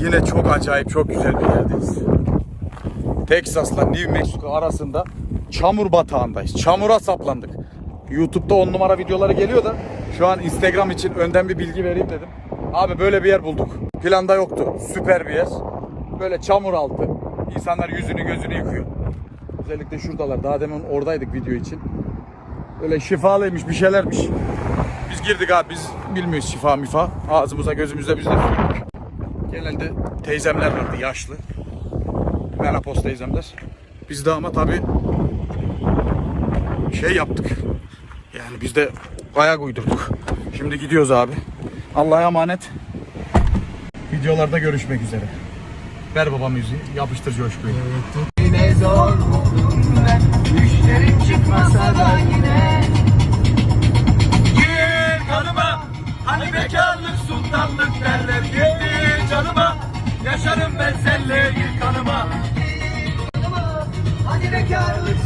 Yine çok acayip, çok güzel bir yerdeyiz. Texas'la New Mexico arasında çamur batağındayız. Çamura saplandık. YouTube'da 10 numara videoları geliyor da şu an Instagram için önden bir bilgi vereyim dedim. Abi böyle bir yer bulduk. Planda yoktu. Süper bir yer. Böyle çamur altı. İnsanlar yüzünü gözünü yıkıyor. Özellikle şuradalar. Daha demin oradaydık video için. Böyle şifalıymış bir şeylermiş. Biz girdik abi biz bilmiyoruz şifa mifa. Ağzımıza gözümüze biz de sürdük. Genelde teyzemler vardı yaşlı. Menopoz teyzemler. Biz de ama tabii şey yaptık. Yani biz de ayak uydurduk. Şimdi gidiyoruz abi. Allah'a emanet. Videolarda görüşmek üzere. Ver baba müziği. Yapıştır coşkuyu. Yine zor Müşterim çıkmasa da yine Gir kanıma Hani bekarlık sultanlık derler canıma Yaşarım ben senle gir kanıma Hadi bekarlık